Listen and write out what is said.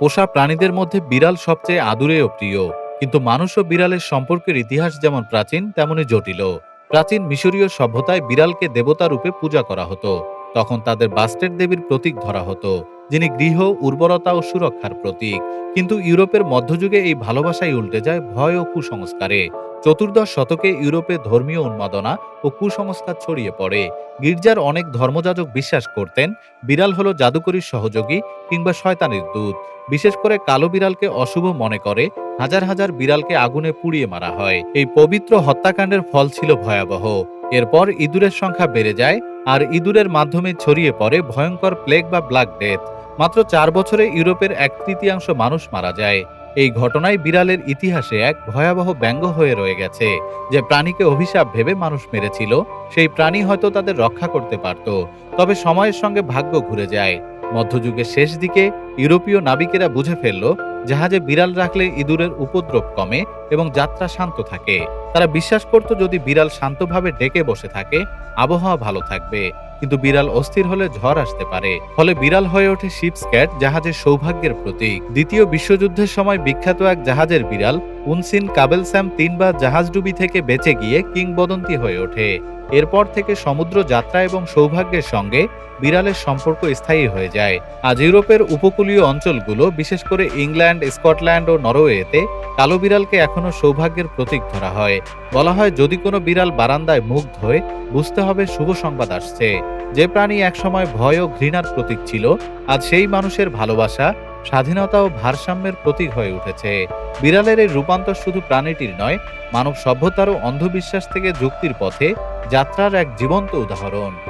পোষা প্রাণীদের মধ্যে বিড়াল সবচেয়ে আদুরেয় প্রিয়। কিন্তু মানুষ ও বিড়ালের সম্পর্কের ইতিহাস যেমন প্রাচীন, তেমনই জটিল প্রাচীন মিশরীয় সভ্যতায় বিড়ালকে দেবতা রূপে পূজা করা হতো। তখন তাদের বাস্টের দেবীর প্রতীক ধরা হতো, যিনি গৃহ, উর্বরতা ও সুরক্ষার প্রতীক। কিন্তু ইউরোপের মধ্যযুগে এই ভালোবাসাই উল্টে যায় ভয় ও কুসংস্কারে। চতুর্দশ শতকে ইউরোপে ধর্মীয় উন্মাদনা ও কুসংস্কার ছড়িয়ে পড়ে। গির্জার অনেক ধর্মযাজক বিশ্বাস করতেন, বিড়াল হলো জাদুকরীর সহযোগী কিংবা শয়তানের দূত। বিশেষ করে কালো বিড়ালকে অশুভ মনে করে, হাজার হাজার বিড়ালকে আগুনে পুড়িয়ে মারা হয়। এই পবিত্র হত্যাকাণ্ডের ফল ছিল ভয়াবহ। এরপর ইঁদুরের সংখ্যা বেড়ে যায় আর ইঁদুরের মাধ্যমে ছড়িয়ে পড়ে ভয়ঙ্কর প্লেগ বা ব্ল্যাক ডেথ মাত্র চার বছরে ইউরোপের এক তৃতীয়াংশ মানুষ মারা যায়। এই ঘটনায় বিড়ালের ইতিহাসে এক ভয়াবহ ব্যঙ্গ হয়ে রয়ে গেছে, যে প্রাণীকে অভিশাপ ভেবে মানুষ মেরেছিল। সেই প্রাণী হয়তো তাদের রক্ষা করতে পারত, তবে সময়ের সঙ্গে ভাগ্য ঘুরে যায়। মধ্যযুগের শেষ দিকে ইউরোপীয় নাবিকেরা বুঝে ফেলল জাহাজে বিড়াল রাখলে ইঁদুরের উপদ্রব কমে এবং যাত্রা শান্ত থাকে। তারা বিশ্বাস করত যদি বিড়াল শান্তভাবে ডেকে বসে থাকে, আবহাওয়া ভালো থাকবে। কিন্তু বিড়াল অস্থির হলে ঝড় আসতে পারে। ফলে বিড়াল হয়ে ওঠে শিপস ক্যাট জাহাজের সৌভাগ্যের প্রতীক। দ্বিতীয় বিশ্বযুদ্ধের সময় বিখ্যাত এক জাহাজের বিড়াল উনসিন কাবেলস্যাম তিনবার জাহাজডুবি থেকে বেঁচে গিয়ে কিংবদন্তি হয়ে ওঠে। এরপর থেকে সমুদ্র যাত্রা এবং সৌভাগ্যের সঙ্গে বিড়ালের সম্পর্ক স্থায়ী হয়ে যায়। আজ ইউরোপের উপকূলীয় অঞ্চলগুলো, বিশেষ করে ইংল্যান্ড, স্কটল্যান্ড ও নরওয়েতে, কালো বিড়ালকে এখনও সৌভাগ্যের প্রতীক ধরা হয়। বলা হয়, যদি কোনো বিড়াল বারান্দায় মুখ ধোয়, বুঝতে হবে শুভ সংবাদ আসছে। যে প্রাণী একসময় ভয় ও ঘৃণার প্রতীক ছিল, আজ সেই মানুষের ভালোবাসা স্বাধীনতা ও ভারসাম্যের প্রতীক হয়ে উঠেছে। বিড়ালের এই রূপান্তর শুধু প্রাণীটির নয়, মানব সভ্যতার ও অন্ধবিশ্বাস থেকে যুক্তির পথে যাত্রার এক জীবন্ত উদাহরণ।